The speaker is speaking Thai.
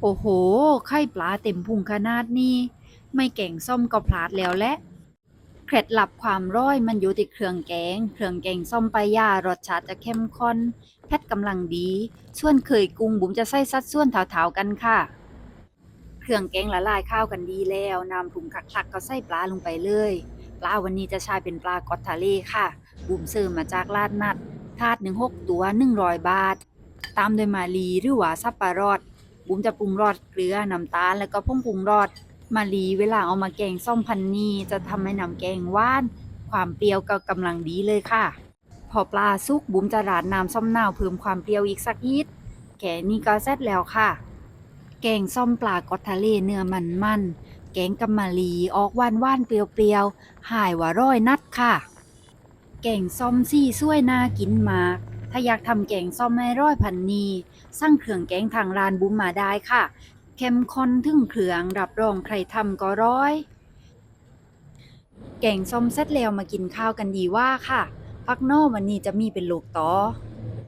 โอ้โห ไข่ปลาเต็มพุงขนาดนี้ ไม่แก่งส้มก็พลาดแล้วแหละ เคล็ดลับความร้อยมันอยู่ที่เครื่องแกง เครื่องแกงส้มปลายารสชาติจะเข้มข้นแพทกำลังดี ส่วนเคยกุ้งบุ๋มจะใส่สัดส่วนเถาๆกันค่ะ เครื่องแกงละลายข้าวกันดีแล้วนำปรุงคักๆก็ใส่ปลาลงไปเลย ปลาวันนี้จะใช้เป็นปลากอดทะเลค่ะ บุ๋มซื้อมาจากลาดนัดถาดหนึ่งหกตัวหนึ่งร้อยบาท ตามโดยมาลีหรือว่าซับปะรด บุ๋มจะปรุงรสเกลือน้ำตาลแล้วก็ผงปรุงรสมาลีเวลาเอามาแกงส้มพันนีจะทำให้น้ำแกงหวาน ความเปรี้ยวก็กำลังดีเลยค่ะ พอปลาสุกบุ๋มจะราดน้ำส้มนาวเพิ่มความเปรี้ยวอีกสักนิดแค่นี้ก็เสร็จแล้วค่ะ แกงส้มปลากอดทะเลเนื้อมันมันแกงกำมะลีออกหวานว่านเปรี้ยวๆหายว่าร้อยนัดค่ะ แกงส้มซี่ซ้วยน่ากินมาก ถ้าอยากทำแกงส้มไม่ร้อยพันนีสั่งเครื่องแกงทางร้านบุ้มมาได้ค่ะ เข้มข้นถึงเครื่องรับรองใครทำก็ร้อย แกงส้มเสร็จแล้วมากินข้าวกันดีว่าค่ะพักโน่วันนี้จะมีเป็นลูกต่อ